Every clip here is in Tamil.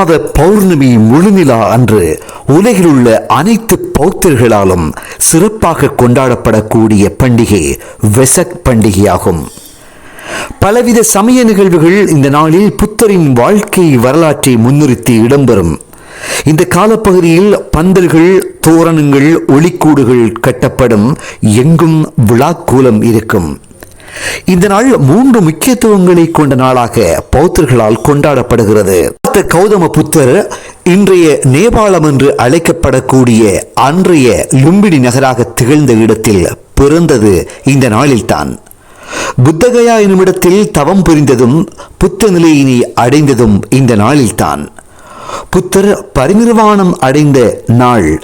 மாத பௌர்ணமி முழுநிலா அன்று உலகில் உள்ள அனைத்து பௌத்தர்களாலும் சிறப்பாக கொண்டாடப்படக்கூடிய பண்டிகை வெசக் பண்டிகையாகும். பலவித சமய நிகழ்வுகள் இந்த நாளில் புத்தரின் வாழ்க்கை வரலாற்றை முன்னிறுத்தி இடம்பெறும். இந்த காலப்பகுதியில் பந்தல்கள் தோரணங்கள் ஒளிக்கூடுகள் கட்டப்படும் எங்கும் விழாக்கூலம் இருக்கும். இந்த நாள் மூன்று முக்கியத்துவங்களை கொண்ட நாளாக பௌத்தர்களால் கொண்டாடப்படுகிறது. சித்தார்த்த கௌதம புத்தர் இன்றைய நேபாளம் என்று அழைக்கப்படக்கூடிய அன்றைய லும்பினி நகராக திகழ்ந்த இடத்தில் பிறந்தது இந்த நாளில்தான். புத்தகயா என்னுமிடத்தில் தவம் புரிந்ததும் புத்த நிலையினை அடைந்ததும் இந்த நாளில்தான். புத்தர் பரிநிர்வாணம் அடைந்த நாள்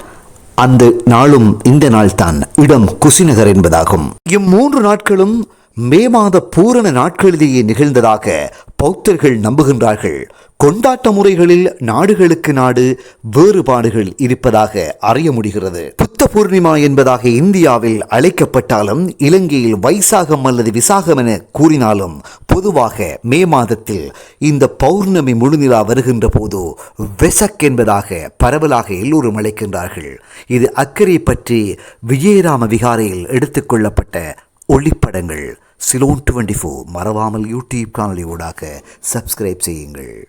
அந்த நாளும் இந்த நாள்தான். இடம் குசிநகர் என்பதாகும். இம்மூன்று நாட்களும் மே மாத பூரண நாட்களிலேயே நிகழ்ந்ததாக பௌத்தர்கள் நம்புகின்றார்கள். கொண்டாட்ட முறைகளில் நாடுகளுக்கு நாடு வேறுபாடுகள் இருப்பதாக அறிய முடிகிறது. புத்த பூர்ணிமா என்பதாக இந்தியாவில் அழைக்கப்பட்டாலும் இலங்கையில் வைசாகம் அல்லது விசாகம் என கூறினாலும் பொதுவாக மே மாதத்தில் இந்த பௌர்ணமி முழுநிலா வருகின்ற போது வெசக் என்பதாக பரவலாக எல்லோரும் அழைக்கின்றார்கள். இது அக்கறை பற்றி விஜயராம விகாரையில் எடுத்துக்கொள்ளப்பட்ட ஒளிப்படங்கள். Ceylon twenty four. மறவாமல் யூடியூப் காணொலி ஊடாக சப்ஸ்கிரைப் செய்யுங்கள்.